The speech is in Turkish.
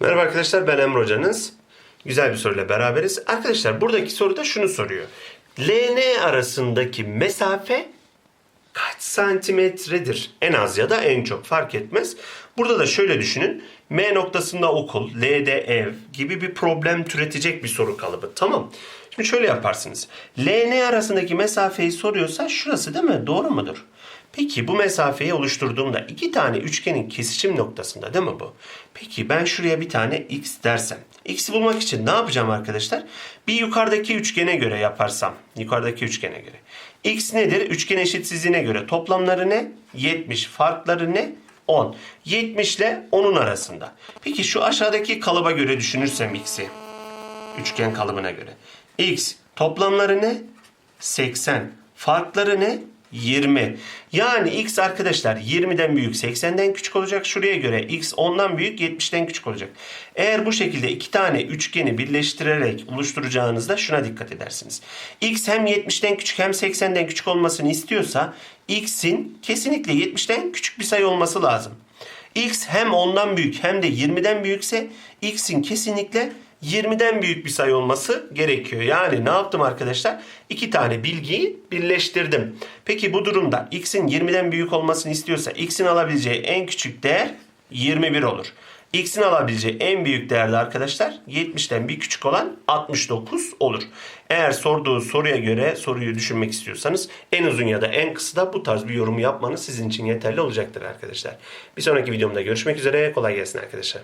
Merhaba arkadaşlar ben Emre hocanız. Güzel bir soruyla beraberiz. Arkadaşlar buradaki soruda şunu soruyor. LN arasındaki mesafe kaç santimetredir? En az ya da en çok fark etmez. Burada da şöyle düşünün. M noktasında okul, L'de ev gibi bir problem türetecek bir soru kalıbı. Tamam. Şimdi şöyle yaparsınız. LN arasındaki mesafeyi soruyorsa şurası değil mi? Doğru mudur? Peki bu mesafeyi oluşturduğumda iki tane üçgenin kesişim noktasında değil mi bu? Peki ben şuraya bir tane x dersem. X'i bulmak için ne yapacağım arkadaşlar? Bir yukarıdaki üçgene göre yaparsam. Yukarıdaki üçgene göre. X nedir? Üçgen eşitsizliğine göre toplamları ne? 70. Farkları ne? 10. 70 ile 10'un arasında. Peki şu aşağıdaki kalıba göre düşünürsem x'i. Üçgen kalıbına göre. X toplamları ne? 80. Farkları ne? 20. Yani x arkadaşlar 20'den büyük 80'den küçük olacak. Şuraya göre x 10'dan büyük 70'den küçük olacak. Eğer bu şekilde iki tane üçgeni birleştirerek oluşturacağınızda şuna dikkat edersiniz. x hem 70'den küçük hem 80'den küçük olmasını istiyorsa x'in kesinlikle 70'den küçük bir sayı olması lazım. x hem 10'dan büyük hem de 20'den büyükse x'in kesinlikle 20'den büyük bir sayı olması gerekiyor. Yani ne yaptım arkadaşlar? İki tane bilgiyi birleştirdim. Peki bu durumda x'in 20'den büyük olmasını istiyorsa x'in alabileceği en küçük değer 21 olur. X'in alabileceği en büyük değerde arkadaşlar 70'ten bir küçük olan 69 olur. Eğer sorduğu soruya göre soruyu düşünmek istiyorsanız en uzun ya da en kısa da bu tarz bir yorum yapmanız sizin için yeterli olacaktır arkadaşlar. Bir sonraki videomda görüşmek üzere. Kolay gelsin arkadaşlar.